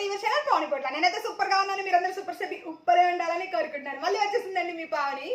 To your channel Pavani పొట్ల నేనైతే సూపర్గా ఉన్నాను మీరందరూ సూపర్ సూపర్ ఉండాలని కోరుకుంటున్నాను. మళ్ళీ వచ్చేసిందండి మీ పావని.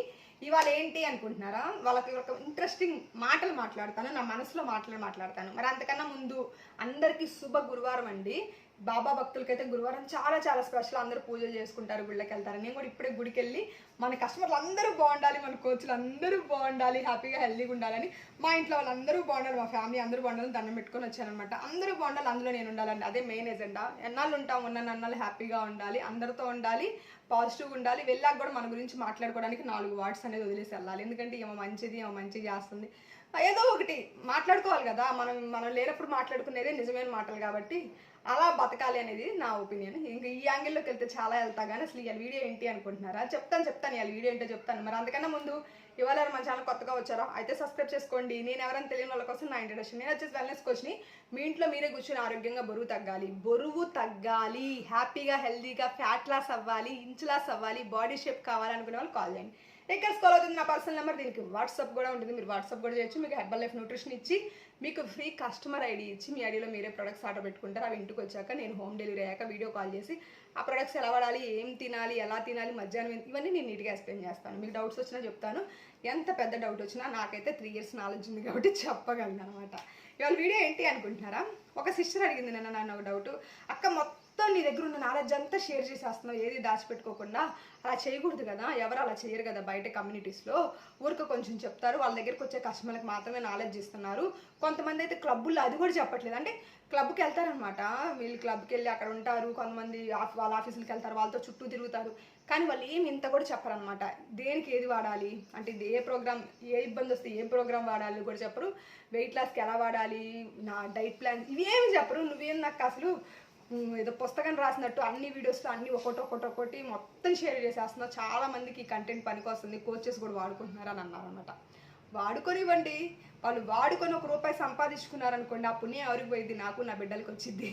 ఇవాళ ఏంటి అనుకుంటున్నారా? వాళ్ళకి ఒక ఇంట్రెస్టింగ్ మాటలు మాట్లాడతాను నా మనసులో మాటలు మాట్లాడతాను. మరి అంతకన్నా ముందు అందరికీ శుభ గురువారం అండి. బాబా భక్తులకైతే గురువారం చాలా చాలా స్పెషల్ అందరూ పూజలు చేసుకుంటారు గుళ్ళకి వెళ్తారు. నేను కూడా ఇప్పుడే గుడికి వెళ్ళి మన కస్టమర్లు అందరూ బాగుండాలి మన కోచ్లు అందరూ బాగుండాలి హ్యాపీగా హెల్దీగా ఉండాలని మా ఇంట్లో వాళ్ళందరూ బాగుండాలి మా ఫ్యామిలీ అందరూ బాగుండాలని దండం పెట్టుకొని వచ్చానమాట అందరూ బాగుండాలి అందులో నేను ఉండాలండి అదే మెయిన్ ఎజెండా ఎన్నాళ్ళు ఉంటాం ఉన్న నన్నాళ్ళు హ్యాపీగా ఉండాలి అందరితో ఉండాలి పాజిటివ్గా ఉండాలి వెళ్ళాక కూడా మన గురించి మాట్లాడుకోవడానికి నాలుగు వార్డ్స్ అనేది వదిలేసి వెళ్ళాలి. ఎందుకంటే ఏమో మంచిది ఏమో మంచిగా చేస్తుంది. ఏదో ఒకటి మాట్లాడుకోవాలి కదా మనం మనం లేనప్పుడు మాట్లాడుకునేదే నిజమైన మాటలు కాబట్టి అలా బతకాలి అనేది నా ఒపీనియన్. ఇంకా ఈ యాంగిల్లోకి వెళ్తే చాలా వెళ్తా కానీ అసలు ఇవాళ వీడియో ఏంటి అనుకుంటున్నారా? చెప్తాను చెప్తాను ఇవాళ వీడియో ఏంటో చెప్తాను. మరి అందుకన్నా ముందు ఇవాళ మన ఛానల్ కొత్తగా వచ్చారో అయితే సబ్స్క్రైబ్ చేసుకోండి. నేను ఎవరైనా తెలియని వాళ్ళ కోసం నా ఇంట్రడక్షన్ నేను వచ్చేసి వెల్నెస్ కోచ్ని మీ ఇంట్లో మీరే కూర్చొని ఆరోగ్యంగా బరువు తగ్గాలి. బరువు తగ్గాలి. హ్యాపీగా హెల్దీగా ఫ్యాట్ లాస్ అవ్వాలి ఇంచ్ లాస్ అవ్వాలి బాడీ షేప్ కావాలనుకునే వాళ్ళు కాల్ చేయండి. ఇక్కడ స్కోల్ అవుతుంది నా పర్సనల్ నెంబర్ దీనికి వాట్సాప్ కూడా ఉంటుంది. మీరు వాట్సాప్ కూడా చేయొచ్చు. మీకు హెర్బల్ లైఫ్ న్యూట్రిషన్ ఇచ్చి మీకు ఫ్రీ కస్టమర్ ఐడి ఇచ్చి మీ ఐడిలో మీరే ప్రొడక్ట్స్ ఆర్డర్ పెట్టుకుంటారు. అవి ఇంటికి వచ్చాక నేను హోమ్ డెలివరీ అయ్యాక వీడియో కాల్ చేసి ఆ ప్రొడక్ట్స్ ఎలా వాడాలి ఏం తినాలి? ఎలా తినాలి? మధ్యాహ్నం ఇవన్నీ నేను నీట్గా ఎక్స్ప్లెయిన్ చేస్తాను. మీకు డౌట్స్ వచ్చినా చెప్తాను. ఎంత పెద్ద డౌట్ వచ్చినా నాకైతే త్రీ ఇయర్స్ నాలెడ్జ్ ఉంది కాబట్టి చెప్పగలను అనమాట. ఇవాళ వీడియో ఏంటి అనుకుంటున్నారా? ఒక సిస్టర్ అడిగింది నిన్న నన్ను ఒక డౌట్ అక్క మొత్తం నీ దగ్గర ఉన్న నాలెడ్జ్ అంతా షేర్ చేసేస్తున్నావు. ఏది దాచిపెట్టుకోకుండా. అలా చేయకూడదు కదా. ఎవరు అలా చేయరు కదా బయట కమ్యూనిటీస్లో ఊరికి కొంచెం చెప్తారు. వాళ్ళ దగ్గరికి వచ్చే కస్టమర్లకు మాత్రమే నాలెడ్జ్ ఇస్తున్నారు. కొంతమంది అయితే క్లబ్బుల్లో అది కూడా చెప్పట్లేదు. అంటే క్లబ్కి వెళ్తారనమాట వీళ్ళు క్లబ్కి వెళ్ళి అక్కడ ఉంటారు. కొంతమంది ఆఫ్- వాళ్ళ ఆఫీసులకి వెళ్తారు. వాళ్ళతో చుట్టూ తిరుగుతారు. కానీ వాళ్ళు ఏమి ఇంత కూడా చెప్పరనమాట దేనికి ఏది వాడాలి? అంటే ఇది ఏ ప్రోగ్రామ్ ఏ ఇబ్బంది వస్తే ఏ ప్రోగ్రామ్ వాడాలి కూడా చెప్పరు. వెయిట్ లాస్కి ఎలా వాడాలి? నా డైట్ ప్లాన్ ఇవేమి చెప్పరు. నువ్వేం నాకు అసలు ఏదో పుస్తకం రాసినట్టు అన్ని వీడియోస్లో అన్ని ఒకటి ఒకటి ఒకటి మొత్తం షేర్ చేసేస్తున్నావు చాలా మందికి ఈ కంటెంట్ పనికి వస్తుంది. కోచెస్ కూడా వాడుకుంటున్నారు అని అన్నారనమాట వాడుకొనివ్వండి. వాళ్ళు వాడుకొని ఒక రూపాయి సంపాదించుకున్నారనుకోండి ఆ పుణ్యం ఎవరికి పోయింది? నాకు నా బిడ్డలకి వచ్చింది.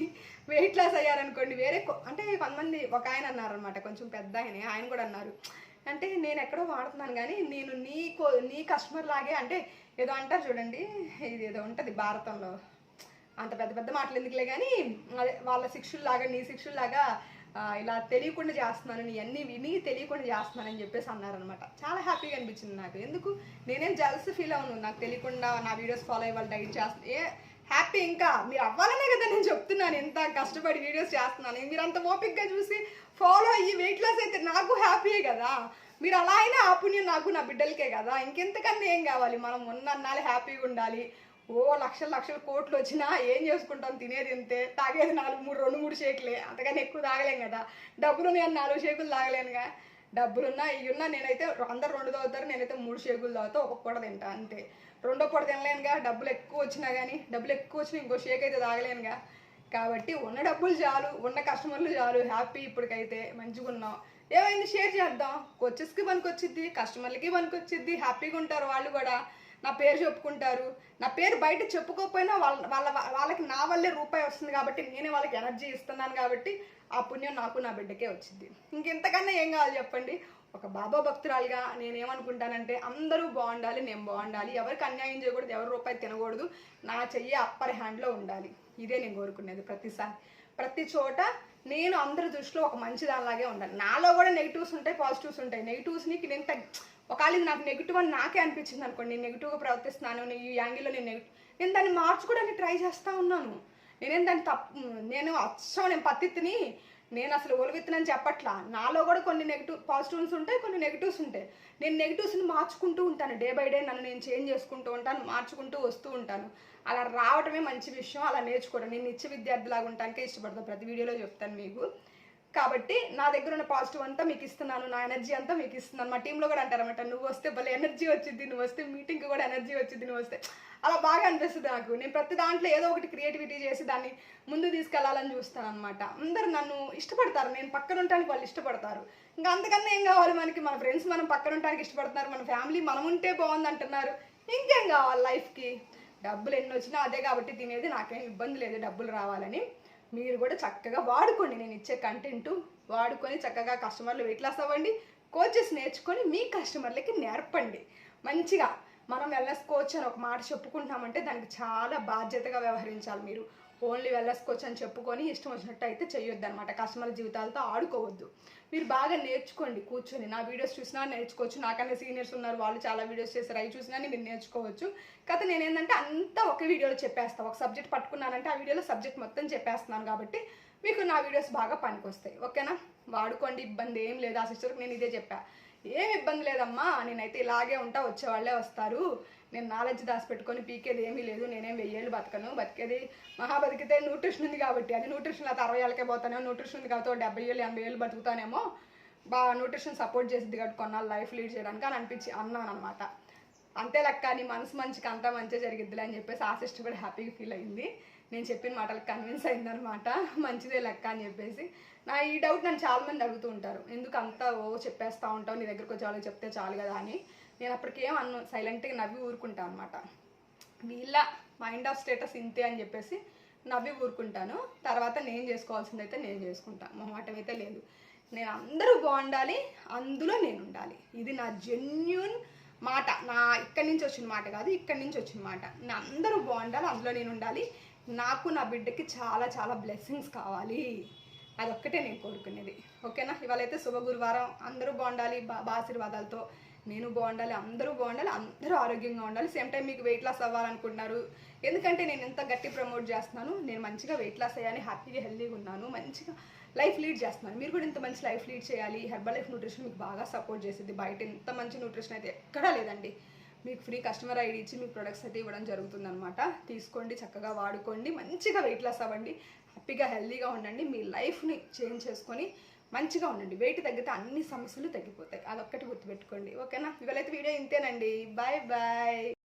వెయిట్ లాస్ అయ్యారనుకోండి వేరే అంటే కొంతమంది ఒక ఆయన అన్నారనమాట కొంచెం పెద్ద ఆయన ఆయన కూడా అన్నారు. అంటే నేను ఎక్కడో వాడుతున్నాను కానీ నేను నీ కో నీ కస్టమర్ లాగే అంటే ఏదో అంటారు చూడండి ఇది ఏదో ఉంటుంది భారతంలో. అంత పెద్ద పెద్ద మాటలు ఎందుకులే కానీ అదే వాళ్ళ శిక్షుల్లాగా నీ శిక్షుల్లాగా ఇలా తెలియకుండా చేస్తున్నాను నీ అన్ని విని తెలియకుండా చేస్తున్నానని చెప్పేసి అన్నారనమాట చాలా హ్యాపీగా అనిపించింది నాకు. ఎందుకు? నేనేం జల్స్ ఫీల్ అవును నాకు తెలియకుండా నా వీడియోస్ ఫాలో అయ్యి వాళ్ళు డైట్ చేస్తున్నా ఏ హ్యాపీ ఇంకా. మీరు అవ్వాలనే కదా నేను చెప్తున్నాను. ఎంత కష్టపడి వీడియోస్ చేస్తున్నాను. మీరు అంత ఓపిక్గా చూసి ఫాలో అయ్యి వెయిట్ లాస్ అయితే నాకు హ్యాపీయే కదా. మీరు అలా అయినా ఆ పుణ్యం నాకు నా బిడ్డలకే కదా. ఇంకెంతకన్నా ఏం కావాలి? మనం ఉన్నన్నాళ్ళు హ్యాపీగా ఉండాలి. ఓ లక్షల లక్షల కోట్లు వచ్చినా ఏం చేసుకుంటాం? తినేది ఇంతే. తాగేది నాలుగు మూడు రెండు మూడు షేకులే. అంతకన్నా ఎక్కువ తాగలేం కదా. డబ్బులు నేను నాలుగు షేకులు తాగలేనుగా. డబ్బులున్నా ఇవి నేనైతే అందరు రెండు తాగుతారు నేనైతే మూడు షేకులు తాగుతా ఒక్కొక్క కూడా తింటా అంతే. రెండో పూట తినలేనుగా. డబ్బులు ఎక్కువ వచ్చినా కానీ డబ్బులు ఎక్కువ వచ్చినా ఇంకో షేక్ అయితే తాగలేనుగా. కాబట్టి ఉన్న డబ్బులు చాలు ఉన్న కస్టమర్లు చాలు. హ్యాపీ ఇప్పటికైతే. మంచిగా ఉన్నాం. ఏమైంది? షేర్ చేద్దాం. కోచెస్కి పనికొచ్చిద్ది కస్టమర్లకి పనికొచ్చిద్ది. హ్యాపీగా ఉంటారు వాళ్ళు కూడా. నా పేరు చెప్పుకుంటారు. నా పేరు బయట చెప్పుకోకపోయినా వాళ్ళ వాళ్ళ వాళ్ళకి నా వల్లే రూపాయి వస్తుంది కాబట్టి నేనే వాళ్ళకి ఎనర్జీ ఇస్తున్నాను కాబట్టి ఆ పుణ్యం నాకు నా బిడ్డకే వచ్చింది. ఇంకెంతకన్నా ఏం కావాలి చెప్పండి? ఒక బాబా భక్తురాలుగా నేనేమనుకుంటానంటే అందరూ బాగుండాలి నేను బాగుండాలి. ఎవరికి అన్యాయం చేయకూడదు ఎవరి రూపాయి తినకూడదు. నా చెయ్యి అప్పర్ హ్యాండ్లో ఉండాలి. ఇదే నేను కోరుకునేది ప్రతిసారి. ప్రతి చోట నేను అందరి దృష్టిలో ఒక మంచి దానిలాగే ఉండాలి. నాలో కూడా నెగిటివ్స్ ఉంటాయి పాజిటివ్స్ ఉంటాయి. నెగిటివ్స్ని నేను తగ్గ ఒకవేళ ఇది నాకు నెగిటివ్ అని నాకే అనిపించింది అనుకోండి నేను నెగిటివ్గా ప్రవర్తిస్తున్నాను నేను ఈ యాంగిల్లో నేను నెగిటివ్ నేను దాన్ని మార్చుకోవడానికి ట్రై చేస్తూ ఉన్నాను. నేనేం దాన్ని తప్పు నేను అచ్చం నేను పత్తిత్తిని నేను అసలు ఒలివిత్తనని చెప్పట్లా. నాలో కూడా కొన్ని నెగిటివ్ పాజిటివ్స్ ఉంటాయి కొన్ని నెగిటివ్స్ ఉంటాయి. నేను నెగిటివ్స్ని మార్చుకుంటూ ఉంటాను. డే బై డే నన్ను నేను చేంజ్ చేసుకుంటూ ఉంటాను మార్చుకుంటూ వస్తూ ఉంటాను. అలా రావటమే మంచి విషయం అలా నేర్చుకోవడం నేను నిత్య విద్యార్థిలాగా ఉండటానికే ఇష్టపడతాను ప్రతి వీడియోలో చెప్తాను మీకు. కాబట్టి నా దగ్గర ఉన్న పాజిటివ్ అంతా మీకు ఇస్తున్నాను నా ఎనర్జీ అంతా మీకు ఇస్తున్నాను. మా టీంలో కూడా అంటారన్నమాట నువ్వు వస్తే భలే ఎనర్జీ వచ్చింది నువ్వు వస్తే మీటింగ్కి కూడా ఎనర్జీ వచ్చింది నువ్వు వస్తే అలా బాగా అనిపిస్తుంది నాకు. నేను ప్రతి దాంట్లో ఏదో ఒకటి క్రియేటివిటీ చేసి దాన్ని ముందు తీసుకెళ్ళాలని చూస్తాను అనమాట అందరు నన్ను ఇష్టపడతారు నేను పక్కన ఉండటానికి వాళ్ళు ఇష్టపడతారు. ఇంకా అంతకన్నా ఏం కావాలి మనకి? మన ఫ్రెండ్స్ మనం పక్కన ఉండటానికి ఇష్టపడుతున్నారు మన ఫ్యామిలీ మనం ఉంటే బాగుంది అంటున్నారు. ఇంకేం కావాలి లైఫ్కి డబ్బులు ఎన్ని వచ్చినా అదే కాబట్టి తినేది నాకేం ఇబ్బంది లేదు డబ్బులు రావాలని. మీరు కూడా చక్కగా వాడుకోండి. నేను ఇచ్చే కంటెంట్ వాడుకొని చక్కగా కస్టమర్లు వెయిట్ లాస్ అవ్వండి. కోచెస్ నేర్చుకొని మీ కస్టమర్లకి నేర్పండి. మంచిగా మనం వెల్నెస్ కోచ్ అని ఒక మాట చెప్పుకుంటామంటే దానికి చాలా బాధ్యతగా వ్యవహరించాలి మీరు. ఓన్లీ వెళ్ళసుకోవచ్చు అని చెప్పుకొని ఇష్టం వచ్చినట్టు అయితే చేయొద్దు అనమాట కస్టమర్ జీవితాలతో ఆడుకోవద్దు. మీరు బాగా నేర్చుకోండి కూర్చొని. నా వీడియోస్ చూసినా నేర్చుకోవచ్చు. నాకన్నా సీనియర్స్ ఉన్నారు వాళ్ళు చాలా వీడియోస్ చేశారు. అవి చూసినా మీరు నేర్చుకోవచ్చు. కాకపోతే నేను ఏంటంటే అంతా ఒక వీడియోలో చెప్పేస్తాను ఒక సబ్జెక్ట్ పట్టుకున్నానంటే ఆ వీడియోలో సబ్జెక్ట్ మొత్తం చెప్పేస్తున్నాను కాబట్టి మీకు నా వీడియోస్ బాగా పనికొస్తాయి. ఓకేనా? వాడుకోండి. ఇబ్బంది ఏం లేదు. ఆ సిస్టర్కి నేను ఇదే చెప్పాను ఏం ఇబ్బంది లేదమ్మా నేనైతే ఇలాగే ఉంటా వచ్చేవాళ్ళే వస్తారు. నేను నాలెడ్జ్ దాచిపెట్టుకొని పీకేది ఏమీ లేదు నేనేం వెయ్యేళ్ళు బతకను. బతికేది మహా బతికితే న్యూట్రిషన్ ఉంది కాబట్టి అది న్యూట్రిషన్ అయితే అరవై ఏళ్ళకే పోతానేమో న్యూట్రిషన్ ఉంది కాబట్టి డెబ్బై ఏళ్ళు ఎనభై ఏళ్ళు బతుకుతానేమో బాగా న్యూట్రిషన్ సపోర్ట్ చేసింది కాబట్టి కొన్నాళ్ళు లైఫ్ లీడ్ చేయడానికి అని అనిపించి అన్నాను అనమాట అంతే లెక్క నీ మనసు మంచికి అంతా మంచిగా జరిగిద్దిలే అని చెప్పేసి ఆ సిస్టర్ కూడా హ్యాపీగా ఫీల్ అయింది. నేను చెప్పిన మాటలకు కన్విన్స్ అయిందనమాట మంచిదే లెక్క అని చెప్పేసి. నా ఈ డౌట్ నన్ను చాలామంది అడుగుతూ ఉంటారు. ఎందుకు అంతా ఓ చెప్పేస్తూ ఉంటావు? నీ దగ్గరకు వచ్చే వాళ్ళకి చెప్తే చాలు కదా అని. నేను అప్పటికేం అన్ను సైలెంట్గా నవ్వి ఊరుకుంటాను అనమాట వీళ్ళ మైండ్ ఆఫ్ స్టేటస్ ఇంతే అని చెప్పేసి నవ్వి ఊరుకుంటాను. తర్వాత నేను చేసుకోవాల్సింది అయితే నేను చేసుకుంటాను మొహమాటం అయితే లేదు. నేను అందరూ బాగుండాలి అందులో నేను ఉండాలి. ఇది నా జెన్యున్ మాట. నా ఇక్కడి నుంచి వచ్చిన మాట కాదు ఇక్కడి నుంచి వచ్చిన మాట. నా అందరూ బాగుండాలి అందులో నేను ఉండాలి. నాకు నా బిడ్డకి చాలా చాలా బ్లెస్సింగ్స్ కావాలి. అదొక్కటే నేను కోరుకునేది. ఓకేనా? ఇవాళైతే శుభ గురువారం. అందరూ బాగుండాలి బా ఆశీర్వాదాలతో. నేను బాగుండాలి అందరూ బాగుండాలి అందరూ ఆరోగ్యంగా ఉండాలి. సేమ్ టైం మీకు వెయిట్ లాస్ అవ్వాలనుకుంటున్నారు. ఎందుకంటే నేను ఎంత గట్టి ప్రమోట్ చేస్తున్నాను. నేను మంచిగా వెయిట్ లాస్ అయ్యాని హ్యాపీగా హెల్తీగా ఉన్నాను. మంచిగా లైఫ్ లీడ్ చేస్తున్నాను. మీరు కూడా ఇంత మంచి లైఫ్ లీడ్ చేయాలి. హెర్బల్ లైఫ్ న్యూట్రిషన్ మీకు బాగా సపోర్ట్ చేసేది. బయట ఇంత మంచి న్యూట్రిషన్ అయితే ఎక్కడా లేదండి. మీకు ఫ్రీ కస్టమర్ ఐడి ఇచ్చి మీకు ప్రొడక్ట్స్ అయితే ఇవ్వడం జరుగుతుందన్నమాట. తీసుకోండి చక్కగా వాడుకోండి. మంచిగా వెయిట్ లాస్ అవ్వండి. హ్యాపీగా హెల్తీగా ఉండండి. మీ లైఫ్ని చేంజ్ చేసుకొని మంచిగా ఉండండి. వెయిట్ తగ్గితే అన్ని సమస్యలు తగ్గిపోతాయి. అదొక్కటి గుర్తుపెట్టుకోండి. ఓకేనా? ఇవాళైతే వీడియో ఇంతేనండి. Bye bye.